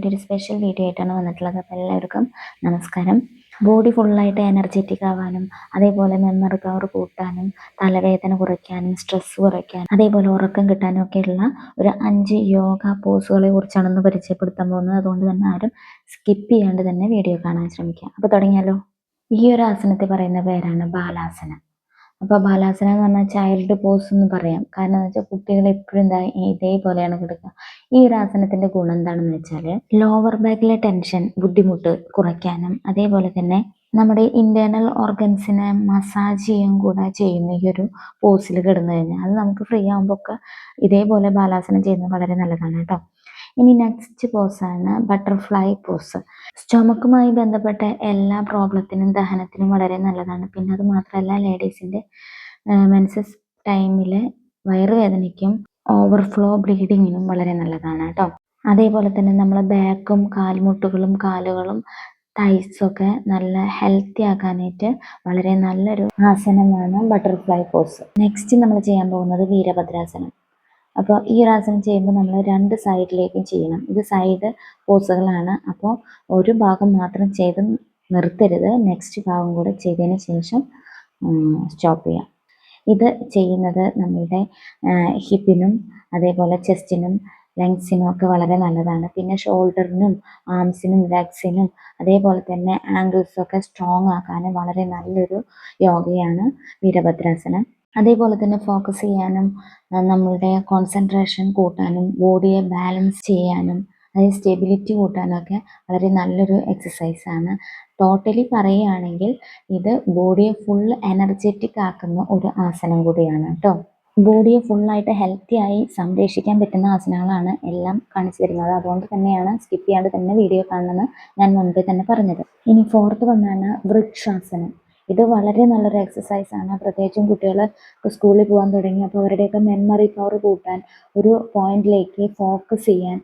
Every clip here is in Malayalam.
വേണ്ടിയിട്ട് ഒരു സ്പെഷ്യൽ വീഡിയോ ആയിട്ടാണ് വന്നിട്ടുള്ളത്. അപ്പോൾ എല്ലാവർക്കും നമസ്കാരം. ബോഡി ഫുള്ളായിട്ട് എനർജറ്റിക് ആവാനും അതേപോലെ മെമ്മറി പവർ കൂട്ടാനും തലവേദന കുറയ്ക്കാനും സ്ട്രെസ് കുറയ്ക്കാനും അതേപോലെ ഉറക്കം കിട്ടാനും ഒക്കെയുള്ള ഒരു അഞ്ച് യോഗ പോസുകളെ കുറിച്ചാണ് ഇന്ന് പരിചയപ്പെടുത്താൻ പോകുന്നത്. അതുകൊണ്ട് തന്നെ ആരും സ്കിപ്പ് ചെയ്യാണ്ട് തന്നെ വീഡിയോ കാണാൻ ശ്രമിക്കുക. അപ്പോൾ തുടങ്ങിയാലോ? ഈ ഒരു ആസനത്തെ പറയുന്ന പേരാണ് ബാലാസനം. അപ്പോൾ ബാലാസന എന്ന് പറഞ്ഞാൽ ചൈൽഡ് പോസ് എന്ന് പറയാം. കാരണം എന്ന് വെച്ചാൽ കുട്ടികൾ എപ്പോഴും എന്താ ഇതേപോലെയാണ് കിടക്കുക. ഈ ഒരു ആസനത്തിന്റെ ഗുണം എന്താണെന്ന് വെച്ചാൽ ലോവർ ബാക്കിലെ ടെൻഷൻ ബുദ്ധിമുട്ട് കുറയ്ക്കാനും അതേപോലെ തന്നെ നമ്മുടെ ഇന്റേണൽ ഓർഗൻസിനെ മസാജ് ചെയ്യും കൂടെ ചെയ്യുന്ന ഈ ഒരു പോസിൽ കിടന്നു കഴിഞ്ഞാൽ അത് നമുക്ക് ഫ്രീ ആകുമ്പോൾ ഒക്കെ ഇതേപോലെ ബാലാസനം ചെയ്യുന്നത് വളരെ നല്ലതാണ് കേട്ടോ. ഇനി നെക്സ്റ്റ് പോസാണ് ബട്ടർഫ്ലൈ പോസ് സ്റ്റൊമക്കുമായി ബന്ധപ്പെട്ട എല്ലാ പ്രോബ്ലത്തിനും ദഹനത്തിനും വളരെ നല്ലതാണ്. പിന്നെ അത് മാത്രമല്ല ലേഡീസിന്റെ മെൻസസ് ടൈമിൽ വയറുവേദനയ്ക്കും ഓവർഫ്ലോ ബ്ലീഡിങ്ങിനും വളരെ നല്ലതാണ് കേട്ടോ. അതേപോലെ തന്നെ നമ്മൾ ബാക്കും കാൽമുട്ടുകളും കാലുകളും തൈസൊക്കെ നല്ല ഹെൽത്തി ആക്കാനായിട്ട് വളരെ നല്ലൊരു ആസനമാണ് ബട്ടർഫ്ലൈ പോസ് നെക്സ്റ്റ് നമ്മൾ ചെയ്യാൻ പോകുന്നത് വീരഭദ്രാസനം. അപ്പോൾ ഈ ഒരു ആസനം ചെയ്യുമ്പോൾ നമ്മൾ രണ്ട് സൈഡിലേക്കും ചെയ്യണം. ഇത് സൈഡ് പോസുകളാണ്. അപ്പോൾ ഒരു ഭാഗം മാത്രം ചെയ്ത് നിർത്തരുത്. നെക്സ്റ്റ് ഭാഗം കൂടെ ചെയ്തതിന് ശേഷം സ്റ്റോപ്പ് ചെയ്യാം. ഇത് ചെയ്യുന്നത് നമ്മളുടെ ഹിപ്പിനും അതേപോലെ ചെസ്റ്റിനും ലങ്സിനും ഒക്കെ വളരെ നല്ലതാണ്. പിന്നെ ഷോൾഡറിനും ആംസിനും ലെഗ്സിനും അതേപോലെ തന്നെ ആംഗിൾസൊക്കെ സ്ട്രോങ് ആക്കാനും വളരെ നല്ലൊരു യോഗയാണ് വീരഭദ്രാസനം. അതേപോലെ തന്നെ ഫോക്കസ് ചെയ്യാനും നമ്മളുടെ കോൺസെൻട്രേഷൻ കൂട്ടാനും ബോഡിയെ ബാലൻസ് ചെയ്യാനും അതായത് സ്റ്റെബിലിറ്റി കൂട്ടാനൊക്കെ വളരെ നല്ലൊരു എക്സസൈസാണ് ടോട്ടലി പറയുകയാണെങ്കിൽ ഇത് ബോഡിയെ ഫുൾ എനർജറ്റിക് ആക്കുന്ന ഒരു ആസനം കൂടിയാണ് കേട്ടോ ബോഡിയെ ഫുള്ളായിട്ട് ഹെൽത്തി ആയി സംരക്ഷിക്കാൻ പറ്റുന്ന ആസനങ്ങളാണ് എല്ലാം കാണിച്ചു തരുന്നത്. അതുകൊണ്ട് തന്നെയാണ് സ്കിപ്പ് ചെയ്യാണ്ട് തന്നെ വീഡിയോ കാണണമെന്ന് ഞാൻ മുൻപേ തന്നെ പറഞ്ഞത്. ഇനി ഫോർത്ത് വന്നാണ് വൃക്ഷാസനം. ഇത് വളരെ നല്ലൊരു എക്സസൈസ് ആണ്. പ്രത്യേകിച്ചും കുട്ടികൾ സ്കൂളിൽ പോകാൻ തുടങ്ങി അപ്പോൾ അവരുടെയൊക്കെ മെമ്മറി പവർ കൂട്ടാൻ ഒരു പോയിന്റിലേക്ക് ഫോക്കസ് ചെയ്യാൻ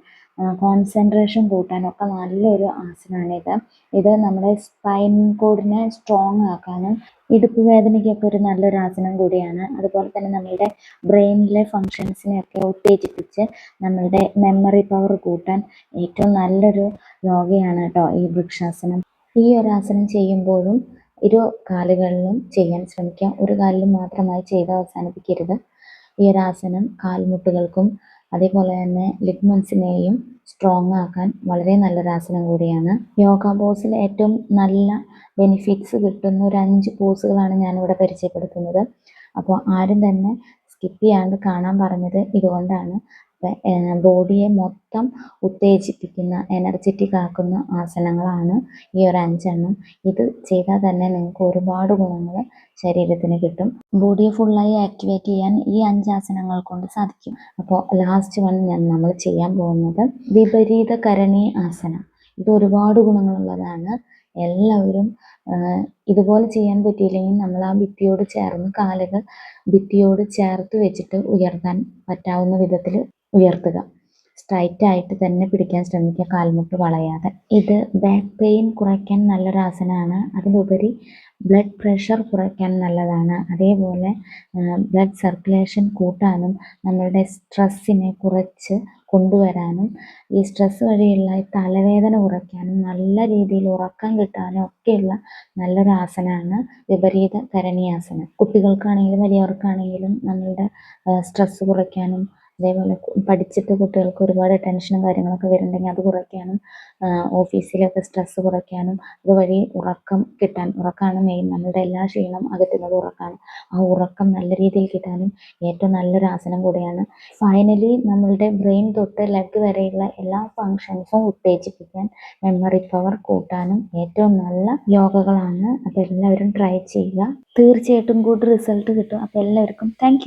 കോൺസെൻട്രേഷൻ കൂട്ടാനൊക്കെ നല്ലൊരു ആസനമാണിത് ഇത്. നമ്മുടെ സ്പൈൻ കോഡിനെ സ്ട്രോങ് ആക്കാനും ഇടുപ്പ് വേദനയ്ക്കൊക്കെ ഒരു നല്ലൊരു ആസനം കൂടിയാണ്. അതുപോലെ തന്നെ നമ്മളുടെ ബ്രെയിനിലെ ഫങ്ഷൻസിനെയൊക്കെ ഉത്തേജിപ്പിച്ച് നമ്മളുടെ മെമ്മറി പവർ കൂട്ടാൻ ഏറ്റവും നല്ലൊരു യോഗയാണ് കേട്ടോ ഈ വൃക്ഷാസനം. ഈ ഒരു ആസനം ചെയ്യുമ്പോഴും ഇരു കാലുകളിലും ചെയ്യാൻ ശ്രമിക്കാം. ഒരു കാലിലും മാത്രമായി ചെയ്ത് അവസാനിപ്പിക്കരുത്. ഈ ഒരു ആസനം കാൽമുട്ടുകൾക്കും അതേപോലെ തന്നെ ലിഗ്മൻസിനെയും സ്ട്രോങ് ആക്കാൻ വളരെ നല്ലൊരു ആസനം കൂടിയാണ്. യോഗ പോസിൽ ഏറ്റവും നല്ല ബെനിഫിറ്റ്സ് കിട്ടുന്ന ഒരു അഞ്ച് പോസുകളാണ് ഞാനിവിടെ പരിചയപ്പെടുത്തുന്നത്. അപ്പോൾ ആരും തന്നെ സ്കിപ്പ് ചെയ്യാണ്ട് കാണാൻ പറഞ്ഞത് ഇതുകൊണ്ടാണ്. ബോഡിയെ മൊത്തം ഉത്തേജിപ്പിക്കുന്ന എനർജറ്റിക് ആക്കുന്ന ആസനങ്ങളാണ് ഈ ഒരു അഞ്ചെണ്ണം. ഇത് ചെയ്താൽ തന്നെ നിങ്ങൾക്ക് ഒരുപാട് ഗുണങ്ങൾ ശരീരത്തിന് കിട്ടും. ബോഡിയെ ഫുള്ളായി ആക്ടിവേറ്റ് ചെയ്യാൻ ഈ അഞ്ച് ആസനങ്ങൾ കൊണ്ട് സാധിക്കും. അപ്പോൾ ലാസ്റ്റ് വൺ ഞാൻ നമ്മൾ ചെയ്യാൻ പോകുന്നത് വിപരീത കരണി ആസനം. ഇത് ഒരുപാട് ഗുണങ്ങളുള്ളതാണ്. എല്ലാവരും ഇതുപോലെ ചെയ്യാൻ പറ്റിയില്ലെങ്കിൽ നമ്മൾ ആ ഭിത്തിയോട് ചേർന്ന് കാലുകൾ ഭിത്തിയോട് ചേർത്ത് വെച്ചിട്ട് ഉയർത്താൻ പറ്റാവുന്ന വിധത്തിൽ ഉയർത്തുക. സ്ട്രൈറ്റ് ആയിട്ട് തന്നെ പിടിക്കാൻ ശ്രമിക്കുക കാൽമുട്ട് വളയാതെ. ഇത് ബാക്ക് പെയിൻ കുറയ്ക്കാൻ നല്ലൊരു ആസനമാണ് അതിലുപരി ബ്ലഡ് പ്രഷർ കുറയ്ക്കാൻ നല്ലതാണ്. അതേപോലെ ബ്ലഡ് സർക്കുലേഷൻ കൂട്ടാനും നമ്മളുടെ സ്ട്രെസ്സിനെ കുറച്ച് കൊണ്ടുവരാനും ഈ സ്ട്രെസ് വഴിയുള്ള തലവേദന കുറയ്ക്കാനും നല്ല രീതിയിൽ ഉറക്കം കിട്ടാനും ഒക്കെയുള്ള നല്ലൊരു ആസനമാണ് വിപരീത കരണിയാസനം കുട്ടികൾക്കാണെങ്കിലും വലിയവർക്കാണെങ്കിലും നമ്മളുടെ സ്ട്രെസ് കുറയ്ക്കാനും അതേപോലെ പഠിച്ചിട്ട് കുട്ടികൾക്ക് ഒരുപാട് ടെൻഷനും കാര്യങ്ങളൊക്കെ വരുന്നുണ്ടെങ്കിൽ അത് കുറയ്ക്കാനും ഓഫീസിലൊക്കെ സ്ട്രെസ് കുറയ്ക്കാനും അതുവഴി ഉറക്കം കിട്ടാൻ ഉറക്കമാണ് മെയിൻ നമ്മളുടെ എല്ലാ ക്ഷീണം അകറ്റുന്നത് ഉറക്കമാണ് ആ ഉറക്കം നല്ല രീതിയിൽ കിട്ടാനും ഏറ്റവും നല്ലൊരു ആസനം കൂടിയാണ്. ഫൈനലി നമ്മളുടെ ബ്രെയിൻ തൊട്ട് ലെഗ് വരെയുള്ള എല്ലാ ഫങ്ഷൻസും ഉത്തേജിപ്പിക്കാൻ മെമ്മറി പവർ കൂട്ടാനും ഏറ്റവും നല്ല യോഗകളാണ്. അപ്പോൾ എല്ലാവരും ട്രൈ ചെയ്യുക. തീർച്ചയായിട്ടും ഗുഡ് റിസൾട്ട് കിട്ടും. അപ്പോൾ എല്ലാവർക്കും താങ്ക്